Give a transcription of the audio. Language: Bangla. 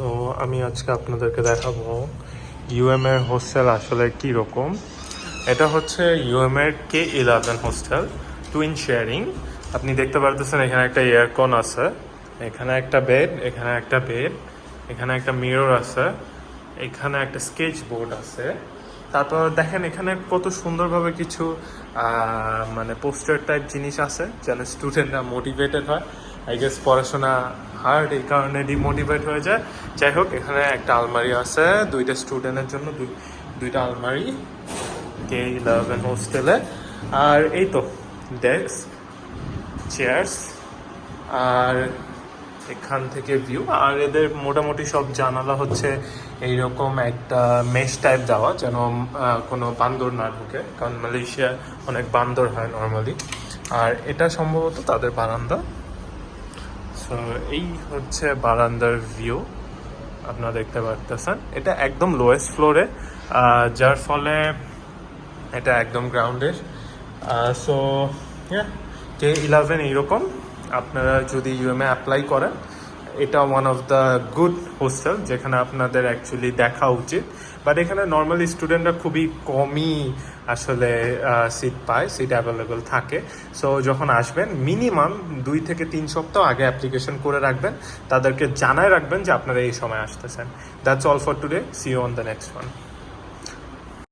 সো আমি আজকে আপনাদেরকে দেখাবো ইউএম এর হোস্টেল আসলে কি রকম এটা হচ্ছে ইউএম এর K eleven hostel twin sharing আপনি দেখতে পারতেছেন এখানে একটা এয়ারকন আছে, এখানে একটা বেড এখানে একটা বেড এখানে একটা মিরর আছে, এখানে একটা স্কেচ বোর্ড আছে। তারপর দেখেন এখানে কত সুন্দরভাবে কিছু মানে পোস্টার টাইপ জিনিস আছে, যেন স্টুডেন্টরা মোটিভেটেড হয়। আই গেস পড়াশোনা হার্ড এই কারণে ডিমোটিভেট হয়ে যায়। যাই হোক, এখানে একটা আলমারি আছে, দুইটা স্টুডেন্টের জন্য দুই, দুইটা আলমারি কে ইলেভেন হোস্টেলে আর এই তো ডেস্ক চেয়ার্স আর এখান থেকে ভিউ আর এদের মোটামুটি সব জানালা হচ্ছে এইরকম একটা মেশ টাইপ দেওয়া, যেন কোনো বান্দর না ঢুকে, কারণ মালয়েশিয়া অনেক বান্দর হয় নর্মালি আর এটা সম্ভবত তাদের বারান্দা। সো এই হচ্ছে বারান্দার ভিউ আপনারা দেখতে পারতেছেন। এটা একদম লোয়েস্ট ফ্লোরে যার ফলে এটা একদম গ্রাউন্ডের সো হ্যাঁ কে ইলেভেন এইরকম। আপনারা যদি ইউএমএ অ্যাপ্লাই করেন এটা one of the good hostel যেখানে আপনাদের অ্যাকচুয়ালি দেখা উচিত। বাট এখানে নর্মালি স্টুডেন্টরা খুবই কমই আসলে সিট পায় সিট অ্যাভেলেবেল থাকে। সো যখন আসবেন মিনিমাম দুই থেকে তিন সপ্তাহ আগে অ্যাপ্লিকেশন করে রাখবেন। তাদেরকে জানায় রাখবেন যে আপনারা এই সময় আসতেছেন। That's all for today see you on the next one